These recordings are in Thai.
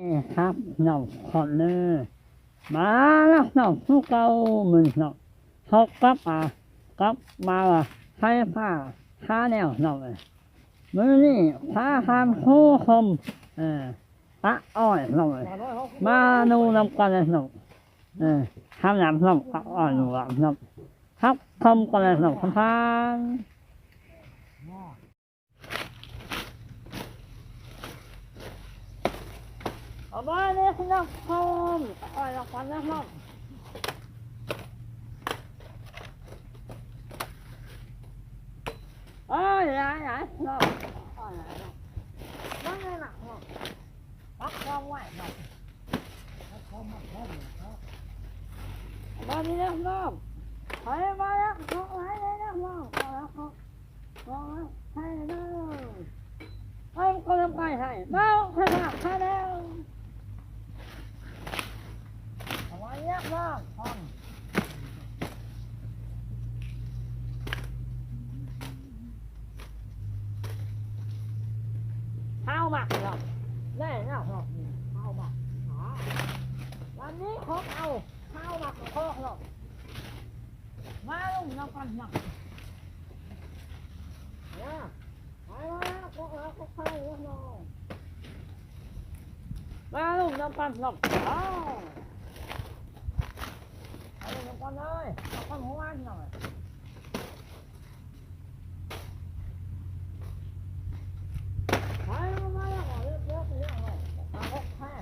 นี่ครับนองคอนเนอมาแล้วนองผู้เก่ามือน้องเขากลับมากลับมาว่าให้ผ้าผ้าแนวนองเลยมือนี่ผ้าทำคู่คมเออปะอ้อยนองเลยมาดูนำกันเลยนองเออทำน้ำนองปะอ้อยหนูหนองครับคมกันเลยน้องพัน เอาไปเลยน้องคมอ้อยหลับกันนะน้องเอ้ยยายยายเราเอ้ยยายเรานั่งเลยนะเราปักความไหวเรามาดีนะน้องไปมาแล้วเขาไหนเลยนะน้องมาแล้วเขามาแล้วให้เลยให้คนละไปให้มาขนาดให้แล้ว เอาไว้องฟังข้าวมักเหรอแน่เนาะข้าวมักอ๋อวันนี้เขาเอาข้าวมักโคกหรอกมาลุงน้ำกันหนักเนี่ยไปแล้วพวกเราพวกใครพวกเรามาลุงน้ำกันหนักอ้าว เอาลุงน้ำกันเลยน้ำกันหัววันหน่อยไปมามาแล้วเรียบร้อยไปแล้วมาพวกแค่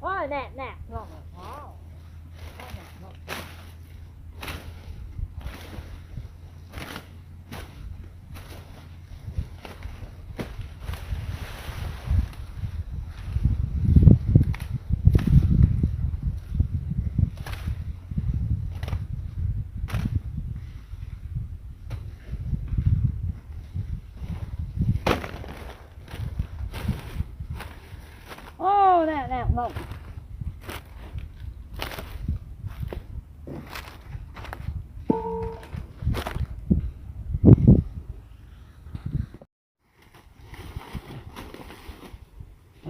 โอ้ยแน่แน่ลอ๋อโอ้ แน่น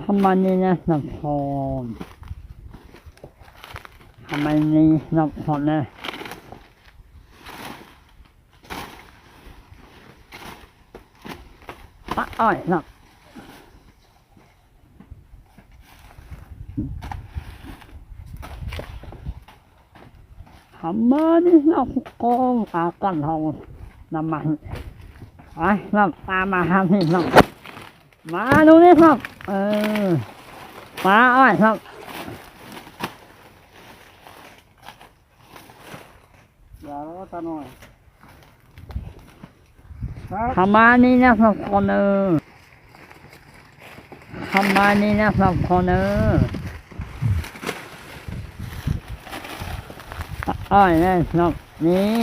ทำไมนี่นะนักพรทำไมนี่นักพรนะปะอ้อยนักทำ ไมนี่นักกองอากันทองน้ำมันไอ้นักตามาทำนี่นักมาดูนี่ครับเออมาอ้อยครับอย่าแล้วตาหน่อยทำมานี่นะครับคนเออทำมานี่นะครับคนเออ อ้อยแน่นอกนี้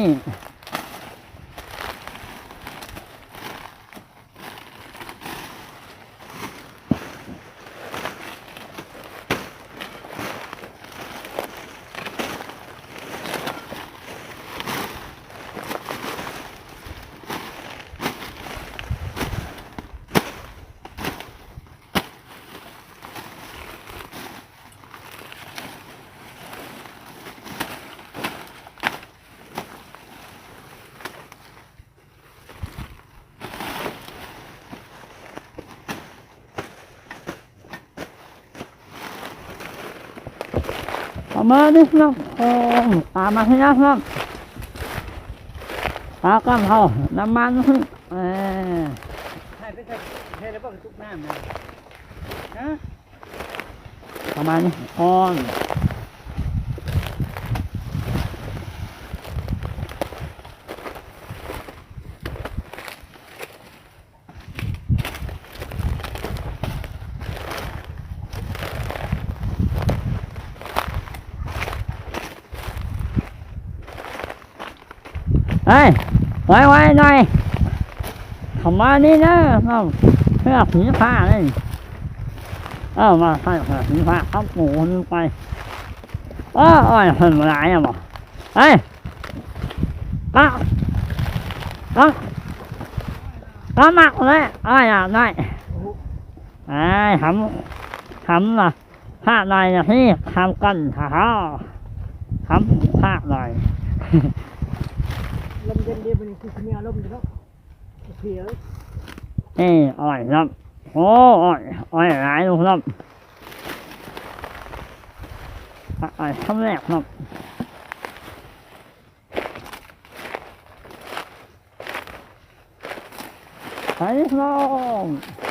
มานี่นะครับคนตามมาที่นะครับตากันเขาน้ำมันขึ้นเออให้ไปใส่ให้แล้วก็ทุกน้ำเลยฮะประมาณนี้อ่อน เฮ้ยไว้ไว้หน่อยเข้ามานี่นะน้องเพื่อผีผ้าเลยเออมาให้ค่ะถึงพระครับหมูนึงไปอ้ออ้อยเพิ่นมาหลายอะบ่เฮ้ยก็ก็ก็มักเลยอ้อยอะได้ไอ้ทำทำล่ะพระหน่อยนะพี่ทำกันฮ่าฮ่าทำพระหน่อย ลมเย็นดีมันคือมีอารมณ์อยู่แล้วเสียนี่อ้อยครับ โอ้อ่อยอ่อยหลายลูกครับอ้อยคำแรกครับไปครับ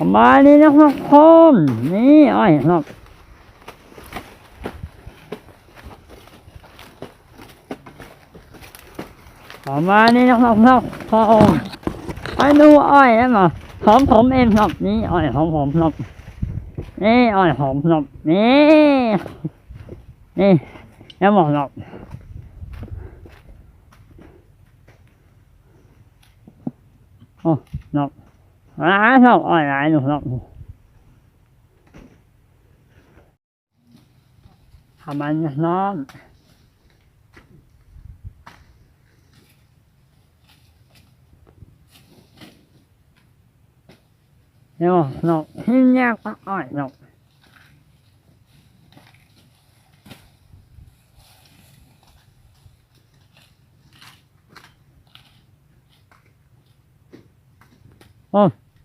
ประมาณนี้นะครับคนนี่อ้อยครับประมาณนี้นะครับครับพอไปดูอ้อยนะมาของผมเองครับนี่อ้อยของผมครับนี่อ้อยของผมนี่นี่แล้วบอกครับโอ้ครับ ร้ายครับอ้อยร้ายหนูครับ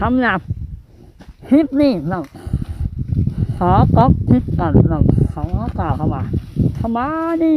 ทำหนักคลิปนี้เราขอก๊อปคลิปกันเราขอกล่าวเข้ามาเข้ามาดิ